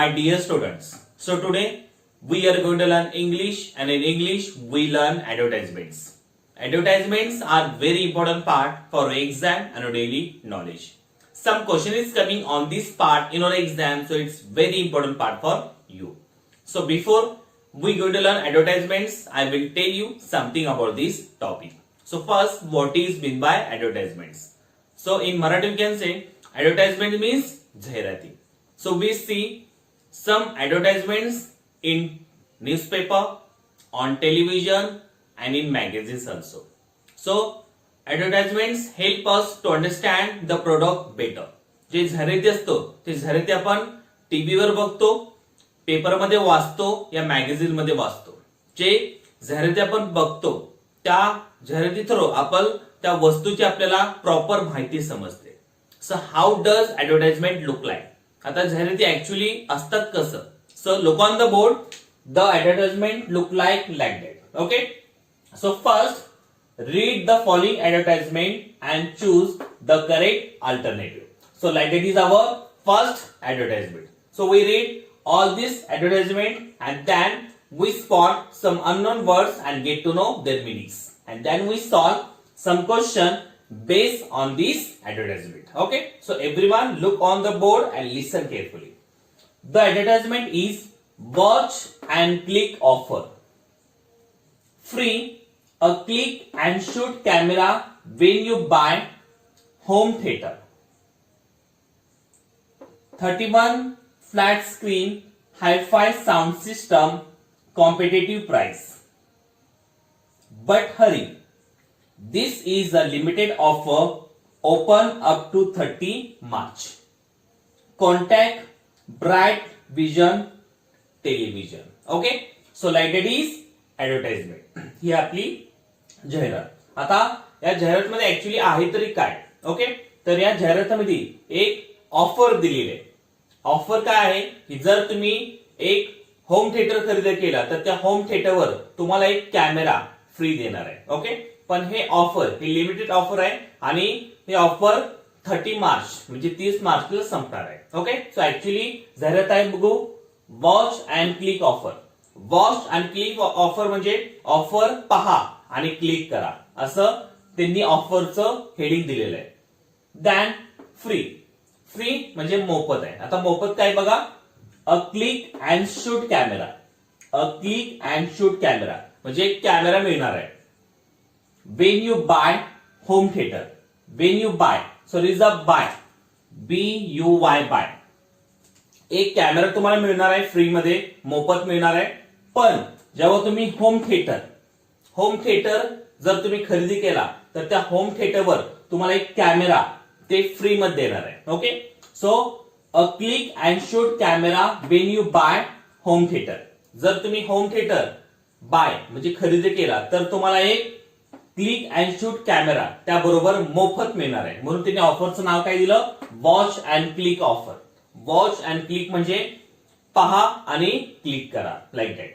my dear students. So today we are going to learn English and in English we learn advertisements. Advertisements are very important part for exam and daily knowledge. Some question is coming on this part in our exam so it's very important part for you. So before we going to learn advertisements, I will tell you something about this topic. So first what is mean by advertisements? So in Marathi we can say advertisement means Jairati. So we see some advertisements in newspaper, on television and in magazines also. So advertisements help us to understand the product better. जे झरेते असतो ते झरेते आपण टीव्हीवर बघतो पेपरमध्ये वाचतो या मॅगझिनमध्ये वाचतो जे झरेते आपण बघतो त्या झरेती थ्रो आपण त्या वस्तूची आपल्याला प्रॉपर माहिती समजते so how does advertisement look like आता जाहिराती ऍक्च्युली असतात कसं so look on the board the advertisement look like like that okay so first read the following advertisement and choose the correct alternative. So like that is our first advertisement. So we read all this advertisement and then we spot some unknown words and get to know their meanings. And then we solve some question based on this advertisement. Okay. So everyone look on the board and listen carefully. The advertisement is watch and click offer. Free a click and shoot camera when you buy home theater. 31 flat screen hi-fi sound system competitive price. But hurry, this is a limited offer open up to 30 March. Contact Bright Vision Television. Okay, so like that is advertisement ही आपली जाहिरात. आता या जाहिरातमध्ये actually आहे तरी काय? Okay तर या जाहिरातमध्ये एक ऑफर दिलेली आहे. ऑफर काय आहे? की जर तुम्ही एक होम थिएटर खरेदी केला तर त्या होम थिएटरवर तुम्हाला एक कॅमेरा फ्री देणार आहे. ओके पण हे ऑफर हे लिमिटेड ऑफर आहे आणि हे ऑफर थर्टी मार्च म्हणजे तीस मार्चला संपणार आहे. ओके सो ऍक्च्युली जाहिरात आहे बघू. Watch and click offer watch and click offer म्हणजे ऑफर पहा आणि क्लिक करा. असं त्यांनी ऑफरचं हेडिंग दिलेलं आहे. दॅन फ्री फ्री म्हणजे मोफत आहे. आता मोफत काय बघा? A click and shoot camera a click and shoot camera म्हणजे एक कॅमेरा मिळणार आहे. When you buy home theatre when you buy sorry is a buy B U Y buy एक कॅमेरा तुम्हाला मिळणार आहे फ्री मध्ये मोफत मिळणार आहे. पण जेव्हा तुम्ही होम थिएटर होम थिएटर जर तुम्ही खरेदी केला तर त्या होम थिएटरवर तुम्हाला एक कॅमेरा ते फ्री मध्ये देणार आहे. Okay so a click and shoot camera when you buy home theatre जर तुम्ही होम थिएटर बाय म्हणजे खरेदी केला तर तुम्हाला एक क्लिक अँड शूट कॅमेरा. त्याबरोबर मोफत मिळणार आहे. म्हणून त्यांनी ऑफरचं नाव काय दिलं? Watch and click offer. Watch and click म्हणजे पहा आणि क्लिक करा. Like that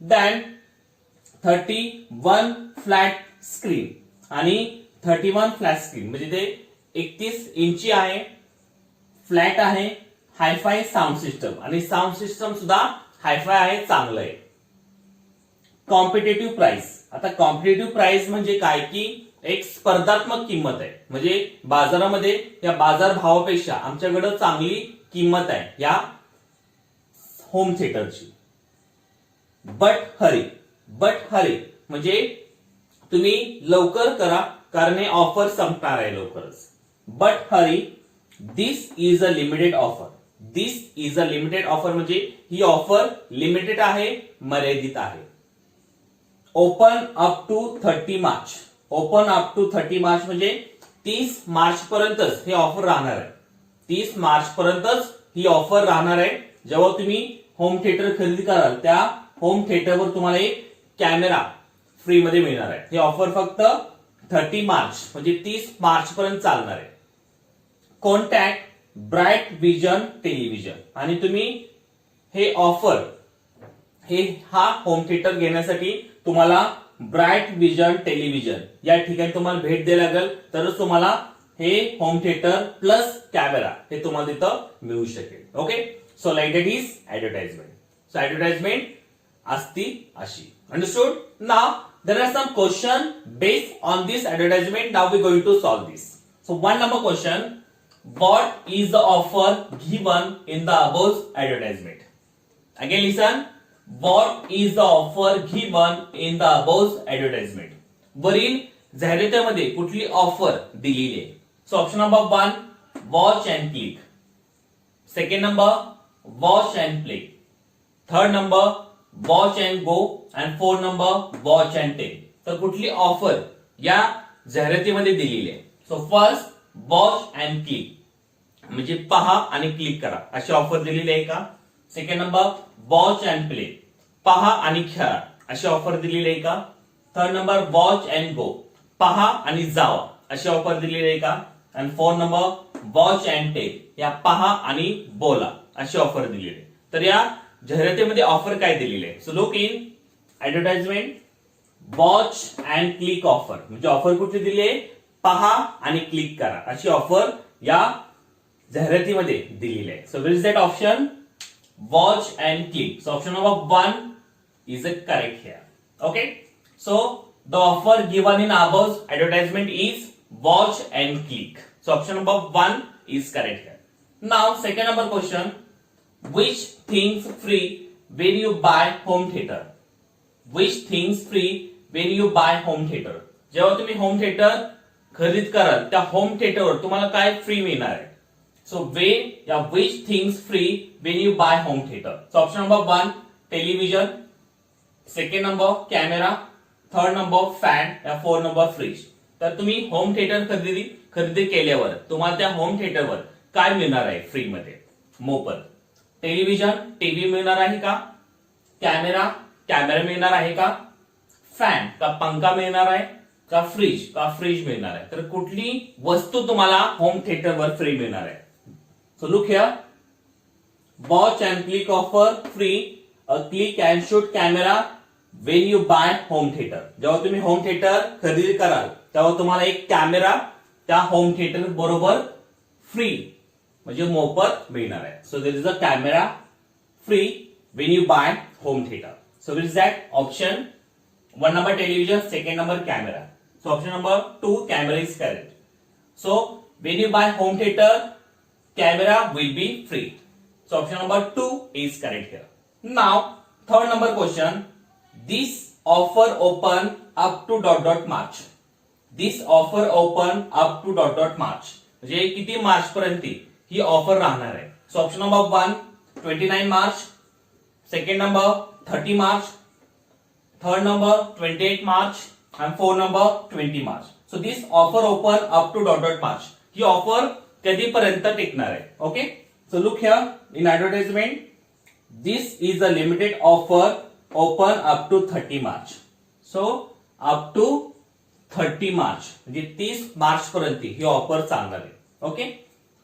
than thirty one flat screen आणि थर्टी वन फ्लॅट स्क्रीन म्हणजे ते एकतीस इंची आहे फ्लॅट आहे हायफाय साऊंड सिस्टम आणि साऊंड सिस्टम सुद्धा हायफाय आहे चांगलं आहे. कॉम्पिटेटिव्ह प्राइस आता कॉम्पिटेटिव्ह प्राइस म्हणजे काय? की एक स्पर्धात्मक किंमत आहे. म्हणजे बाजारामध्ये या बाजार भावापेक्षा आमच्याकडे चांगली किंमत आहे या होम थिएटरची बट हरी बट हरी म्हणजे तुम्ही लवकर करा कारण हे ऑफर संपणार आहे लवकरच. But hurry this is a limited offer this is a limited offer म्हणजे ही ऑफर लिमिटेड आहे मर्यादित आहे. Open up to thirty March open up to thirty March म्हणजे तीस मार्च पर्यंतच हे ऑफर राहणार आहे. तीस मार्च पर्यंतच ही ऑफर राहणार आहे. जेव्हा तुम्ही होम थिएटर खरेदी कराल त्या होम थिएटरवर तुम्हाला एक कॅमेरा फ्री मध्ये मिळणार आहे. ही ऑफर फक्त थर्टी मार्च म्हणजे तीस मार्च पर्यंत चालणार आहे. कॉन्टॅक्ट ब्राईट विजन टेलिव्हिजन आणि तुम्ही हे ऑफर हे हा होम थिएटर घेण्यासाठी तुम्हाला ब्राईट विजन टेलिव्हिजन. या ठिकाणी तुम्हाला भेट द्यायला लागेल. तरच तुम्हाला हे होम थिएटर प्लस कॅमेरा हे तुम्हाला तिथं मिळू शकेल. Okay so like that is advertisement so advertisement असती अशी. अंडरस्टूड ना there are some question based on this advertisement now we going to solve this so one number question what is the offer given in the above advertisement? Again listen. What is the offer given in the above advertisement वरील जाहिरातीमध्ये कुठली offer दिलेली आहे? So option number one watch and click second number watch and play third number watch and go and four number watch and take तर कुठली offer या जाहिरातीमध्ये दिलेली आहे? So first watch and click म्हणजे पहा आणि क्लिक करा. अशी ऑफर दिलेली आहे का? Second number watch and play पहा आणि खेळा. अशी ऑफर दिलेली आहे का? Third number watch and go पहा आणि जावा. अशी ऑफर दिलेली आहे का? आणि fourth number watch and take या पहा आणि बोला. अशी ऑफर दिलेली आहे. तर या जाहिरातीमध्ये ऑफर काय दिलेली आहे? So look in advertisement watch and click offer म्हणजे ऑफर कुठली दिली आहे? पहा आणि क्लिक करा. अशी ऑफर या जाहिरातीमध्ये दिलेली आहे. So will is that option watch and keep so option number one is a correct here okay so the offer given in आबर्स advertisement is watch and click so option number one is correct here now second number question which things free when you buy home theatre which things free when you buy home theatre जेव तुम्हें home theatre खरीद करा home theatre वो free मिलना है so वे या which things free when you buy home theatre so option number one television second number camera third number fan या फोर नंबर फ्रीज तर तुम्ही होम थिएटर खरेदी खरेदी केल्यावर तुम्हाला त्या होम थिएटरवर काय मिळणार आहे फ्री मध्ये? मोफत टेलिव्हिजन टीव्ही मिळणार आहे का? कॅमेरा कॅमेरा मिळणार आहे का? फॅन का पंखा मिळणार आहे? का फ्रीज का फ्रीज मिळणार आहे? तर कुठली वस्तू तुम्हाला होम थिएटरवर फ्री मिळणार आहे? So look here watch and click offer free a click and shoot camera when you buy home theatre जेव्हा तुम्ही होम थिएटर खरेदी कराल तेव्हा तुम्हाला एक कॅमेरा त्या होम थिएटर बरोबर फ्री म्हणजे मोफत मिळणार आहे. So there is a camera free when you buy home theatre so will is that option one number television second number camera. So option number 2 camera is correct. So when you buy home theater camera will be free so option number 2 is correct here now third number question this offer open up to dot dot march this offer open up to dot dot march म्हणजे किती मार्च पर्यंत ही offer राहणार आहे so option number one twenty nine March second number thirty March third number 28 March and four number 20 March. So this offer open up to dot dot March. ही offer कधीपर्यंत टिकणार आहे. Okay so look here in advertisement this is a limited offer open up to thirty March so up to thirty March म्हणजे तीस मार्च पर्यंत ही offer चालणार आहे. Okay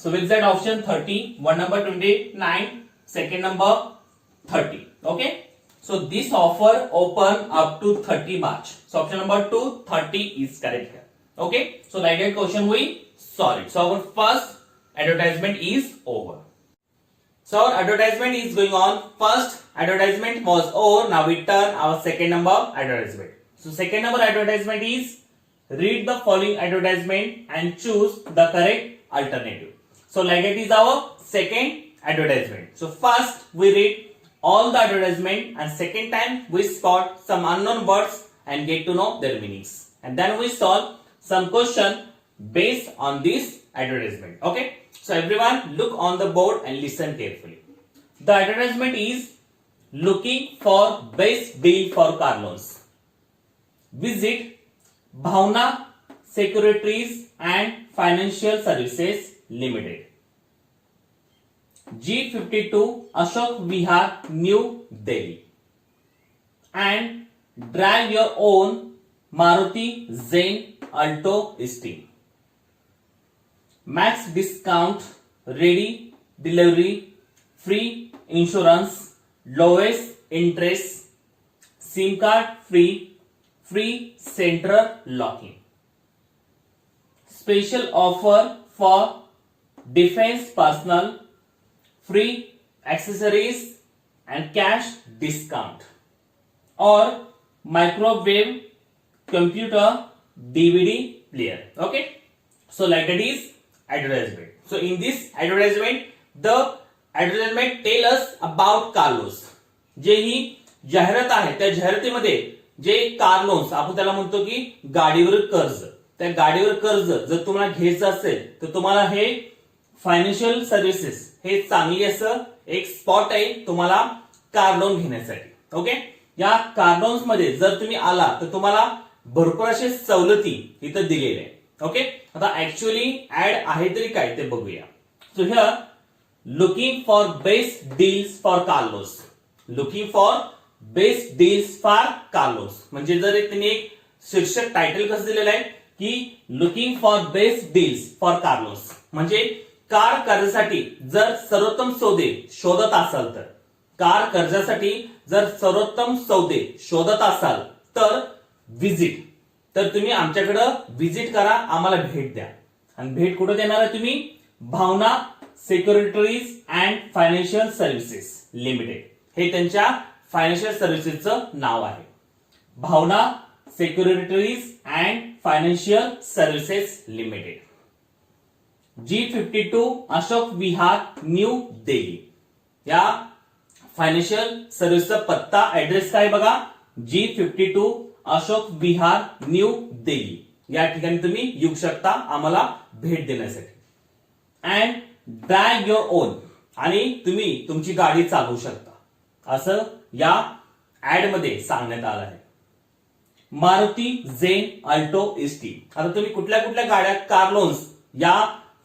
so that option thirty one number twenty nine second number thirty okay so this offer open up to 30 March. So option number 2, 30 is correct here. Okay. So like that it. So our first advertisement is over. So our advertisement is going on. First advertisement was over. Now we turn our second number advertisement. So second number advertisement is read the following advertisement and choose the correct alternative. So like that is our second advertisement. So first we read all the advertisement and second time we spot some unknown words and get to know their meanings and then we solve some question based on this advertisement. Okay? So everyone look on the board and listen carefully. The advertisement is looking for best deal for car loans. Visit bhavna securities and financial services limited. G52 Ashok Vihar, New Delhi. And drive your own Maruti Zen Alto Steam. Max discount, ready delivery, free insurance, lowest interest, SIM card free, free central locking. Special offer for defense personnel free accessories and cash discount. Or microwave computer dvd player. Okay? So like that is advertisement. So in this advertisement the advertisement tell us about Carlos. जे ही जाहिरात आहे त्या जाहिरातीमध्ये जे car loans आपण त्याला म्हणतो की गाडीवर कर्ज. त्या गाडीवर कर्ज जर तुम्हाला घ्यायचं असेल तर तुम्हाला हे फायनान्शियल सर्व्हिसेस हे चांगली असं एक स्पॉट आहे तुम्हाला कार लोन घेण्यासाठी. ओके या कार लोन्समध्ये जर तुम्ही आला तर तुम्हाला भरपूर असे सवलती इथं दिलेल्या आहे ओके आता ऍक्च्युअली ऍड आहे तरी काय ते बघूया. So here looking for best deals for car loans looking for best deals for car loans म्हणजे जर त्यांनी एक शीर्षक टायटल कसं दिलेलं आहे की looking for best deals for car loans म्हणजे कार कर्जासाठी जर सर्वोत्तम सौदे शोधत असाल तर कार कर्जासाठी जर सर्वोत्तम सौदे शोधत असाल तर विजिट तर तुम्ही आमच्याकडं व्हिजिट करा आम्हाला भेट द्या. आणि भेट कुठं देणार आहे तुम्ही? Bhavana securities and financial services limited हे त्यांच्या फायनान्शियल सर्व्हिसेसचं नाव आहे. Bhavana securities and financial services limited G fifty two Ashok Vihar New Delhi या फायनान्शियल सर्व्हिसचा पत्ता ऍड्रेस काय बघा? G fifty two Ashok Vihar New Delhi. या ठिकाणी तुम्ही येऊ शकता आम्हाला भेट देण्यासाठी. अँड ड्राय युअर ओन आणि तुम्ही तुमची गाडी चालवू शकता. असं या ऍडमध्ये सांगण्यात आलं आहे. मारुती झेन अल्टो इस्टी आता तुम्ही कुठल्या कुठल्या गाड्या कार लोन्स या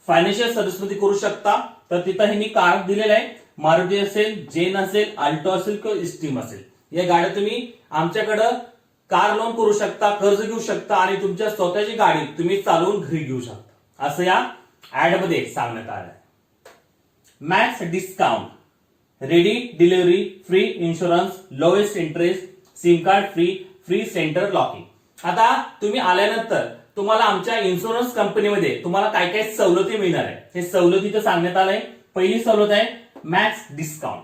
फायनान्शियल सर्व्हिसमध्ये करू शकता तर तिथं हे मी कार दिलेलं आहे. मारुती असेल जेन असेल अल्टो असेल किंवा इस्टीम असेल. या गाड्या तुम्ही आमच्याकडं कार लोन करू शकता कर्ज घेऊ शकता आणि तुमच्या स्वतःची गाडी तुम्ही चालवून घरी घेऊ शकता. असं या ऍडमध्ये सांगण्यात आलं आहे max discount ready delivery free insurance lowest interest sim card free free centre locking आता तुम्ही आल्यानंतर तुम्हाला आमच्या इन्शुरन्स कंपनीमध्ये तुम्हाला काय काय सवलती मिळणार आहे हे सवलती तर सांगण्यात आलंय. पहिली सवलत आहे मॅक्स डिस्काउंट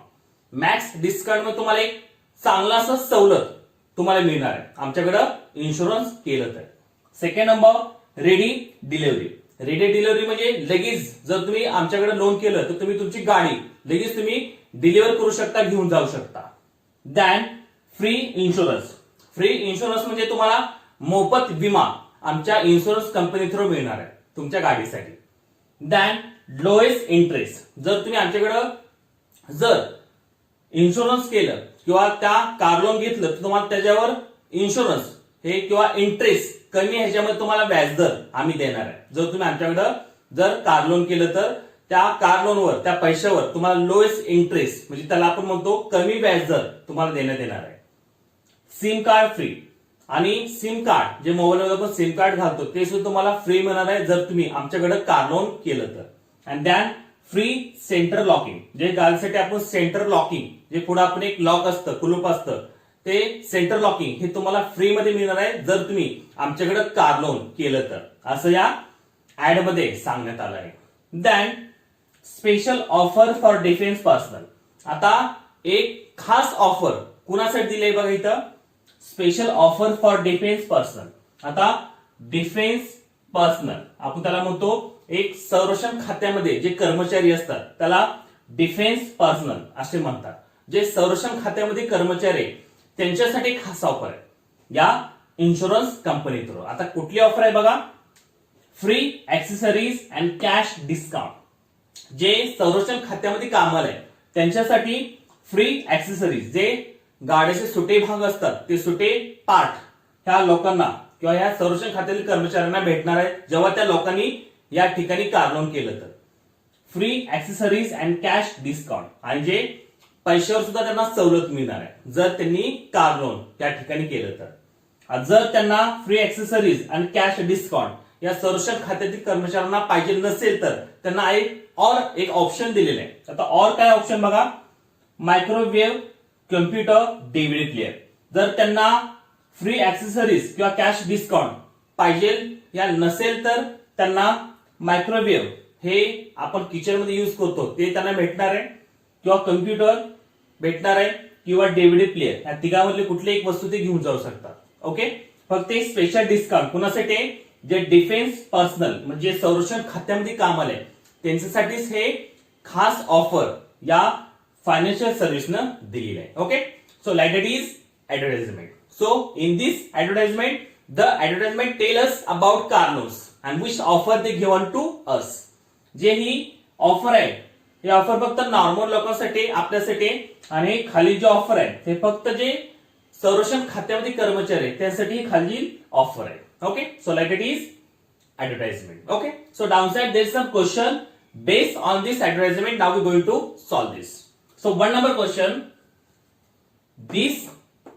मॅक्स डिस्काउंटमध्ये तुम्हाला एक चांगला असं सवलत तुम्हाला मिळणार आहे. आमच्याकडं इन्शुरन्स केलं तर. Second number ready delivery ready delivery म्हणजे लगेच जर तुम्ही आमच्याकडे लोन केलं तर तुम्ही तुमची गाडी लगेच तुम्ही डिलिव्हर करू शकता घेऊन जाऊ शकता. Then free insurance free insurance म्हणजे तुम्हाला मोफत विमा आमच्या इन्शुरन्स कंपनी थ्रू मिळणार आहे तुमच्या गाडीसाठी. दॅन लोएस्ट इंटरेस्ट जर तुम्ही आमच्याकडं जर इन्शुरन्स केलं किंवा त्या कार लोन घेतलं तर तुम्हाला त्याच्यावर इन्शुरन्स हे किंवा इंटरेस्ट कमी ह्याच्यामध्ये तुम्हाला व्याजदर आम्ही देणार आहे. जर तुम्ही आमच्याकडं जर कार लोन केलं तर त्या कार लोनवर त्या पैशावर तुम्हाला लोएस्ट इंटरेस्ट म्हणजे त्याला आपण म्हणतो कमी व्याजदर तुम्हाला देण्यात येणार आहे. सिम कार्ड फ्री आणि सिम कार्ड जे मोबाईलवर आपण सिम कार्ड घालतो ते सुद्धा तुम्हाला फ्री मिळणार आहे जर तुम्ही आमच्याकडे कार लोन केलं तर. And then free centre locking. जे गालसाठी आपण सेंटर लॉकिंग जे पुढे आपण एक लॉक असतं कुलूप असतं ते सेंटर लॉकिंग हे तुम्हाला फ्री मध्ये मिळणार आहे जर तुम्ही आमच्याकडे कार लोन केलं तर. असं या ऍडमध्ये सांगण्यात आलं आहे. Then special offer for defence personnel आता एक खास ऑफर कुणासाठी दिली बघा इथं? Special offer for defence personnel आता डिफेन्स पर्सनल आपण त्याला म्हणतो एक संरक्षण खात्यामध्ये जे कर्मचारी असतात त्याला डिफेन्स पर्सनल असे म्हणतात. जे संरक्षण खात्यामध्ये कर्मचारी त्यांच्यासाठी खास ऑफर आहे. या इन्शुरन्स कंपनी थ्रू आता कुठली ऑफर आहे बघा? Free accessories and cash discount जे संरक्षण खात्यामध्ये कामाला आहे त्यांच्यासाठी फ्री ऍक्सेसरीज जे गाड्याचे सुटे भाग असतात ते सुटे पार्ट ह्या लोकांना किंवा ह्या संरक्षण खात्यातील कर्मचाऱ्यांना भेटणार आहे जेव्हा त्या लोकांनी या ठिकाणी कार लोन केलं तर. Free accessories and cash discount आणि जे पैशावर सुद्धा त्यांना सवलत मिळणार आहे. जर त्यांनी कार लोन या ठिकाणी केलं तर. जर त्यांना फ्री ऍक्सेसरीज आणि कॅश डिस्काउंट या संरक्षण खात्यातील कर्मचाऱ्यांना पाहिजे नसेल तर त्यांना एक और एक ऑप्शन दिलेलं आहे. आता और काय ऑप्शन बघा? मायक्रोवेव्ह कम्प्युटर डीव्हीडी क्लिअर जर त्यांना फ्री ऍक्सेसरीज किंवा कॅश डिस्काउंट पाहिजे या नसेल तर त्यांना मायक्रोवेव्ह हे आपण किचनमध्ये युज करतो. ते त्यांना भेटणार आहे. किंवा कम्प्युटर भेटणार आहे. किंवा डेव्हिडी प्लेअर या तिघांमधली कुठली एक वस्तू ते घेऊन जाऊ शकतात. ओके फक्त एक स्पेशल डिस्काउंट कुणासाठी जे डिफेन्स पर्सनल म्हणजे संरक्षण खात्यामध्ये काम आहे त्यांच्यासाठीच हे खास ऑफर या फायनान्शियल सर्व्हिसनं दिलेलं आहे. Okay so like it is advertisement. So in this advertisement the advertisement tell about car loans and which offer they given to us जे ही ऑफर आहे हे ऑफर फक्त नॉर्मल लोकांसाठी आपल्यासाठी आणि खाली जे ऑफर आहे ते फक्त जे संरक्षण खात्यामध्ये कर्मचारी आहे त्यासाठी खाली ऑफर आहे. Okay so like it is advertisement okay so down side there some question based on this advertisement now we going to solve this so one number question this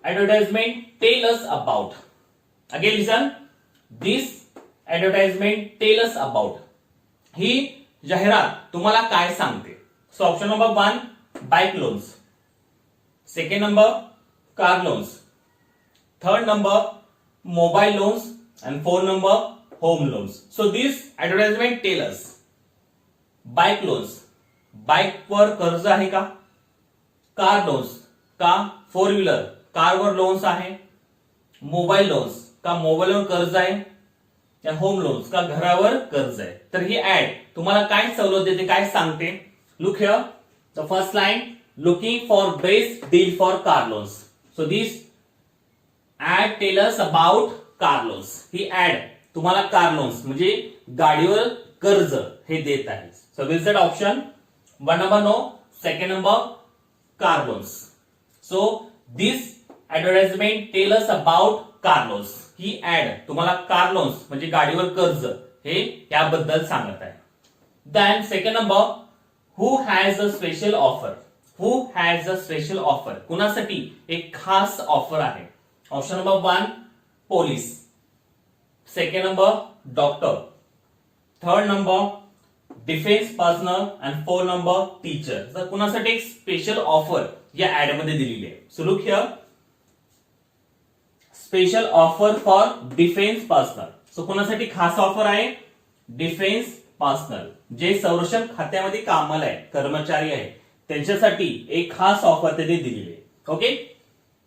advertisement tell us about again listen this advertisement tells about ही जाहिरात तुम्हाला काय सांगते? So option number one bike loans second number car loans third number mobile loans and four number home loans so this advertisement tellers bike loans बाईकवर कर्ज आहे का? Car loans का four wheeler कारवर लोन्स आहे. मोबाईल लोन्स का मोबाईलवर कर्ज आहे? त्या होम लोन्स का घरावर कर्ज आहे. तर ही ऍड तुम्हाला काय सवलत देते काय सांगते? Look here the first line looking for best deal for car loans so this ad tellers about car loans he ad तुम्हाला कार लोन्स म्हणजे गाडीवर कर्ज हे देत आहे. So this that option one number no second number car loans so this advertisement tellers about car loans he ad तुम्हाला car loans म्हणजे गाडीवर कर्ज हे याबद्दल सांगत आहे. Then second number who has a special offer who has a special offer कुणासाठी? एक खास ऑफर आहे. Option number one police second number doctor third number defence personnel and four number teacher तर कुणासाठी एक स्पेशल ऑफर या ऍडमध्ये दिलेली आहे. So look here special offer for defence personnel so कोणासाठी खास ऑफर आहे? डिफेन्स पर्सनल जे संरक्षण खात्यामध्ये कामाला आहे कर्मचारी आहे त्यांच्यासाठी एक खास ऑफर त्यांनी दिलेली आहे. Okay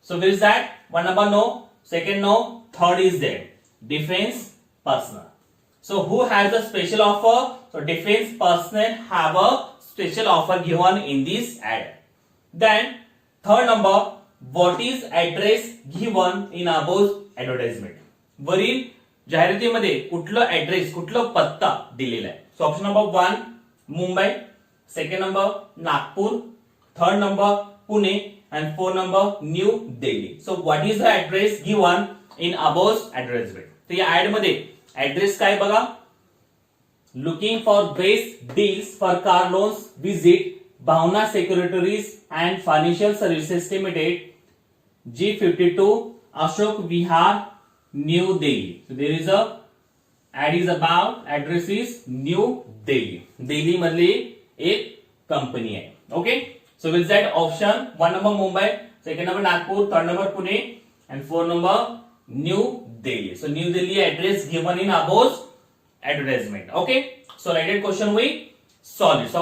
so will that one number no second no third is that defence personnel so who has a special offer so defence personnel have a special offer given in this ad then third number what is address given in above advertisement वरील जाहिरातीमध्ये कुठलं address कुठलं पत्ता दिलेला आहे? So option number one Mumbai second number Nagpur third number Pune and four number new Delhi so what is the address given in above advertisement तर या ऍडमध्ये ऍड्रेस काय बघा? Looking for best deals for car loans visit Bhavana securities and financial services limited G fifty two Ashok Vihar new Delhi there is a ad is about address is new Delhi Delhi मधली एक company आहे okay so will that option one number Mumbai second number Nagpur third number Pune and four number new Delhi so new Delhi address given in above advertisement. Okay? So related question we solve it so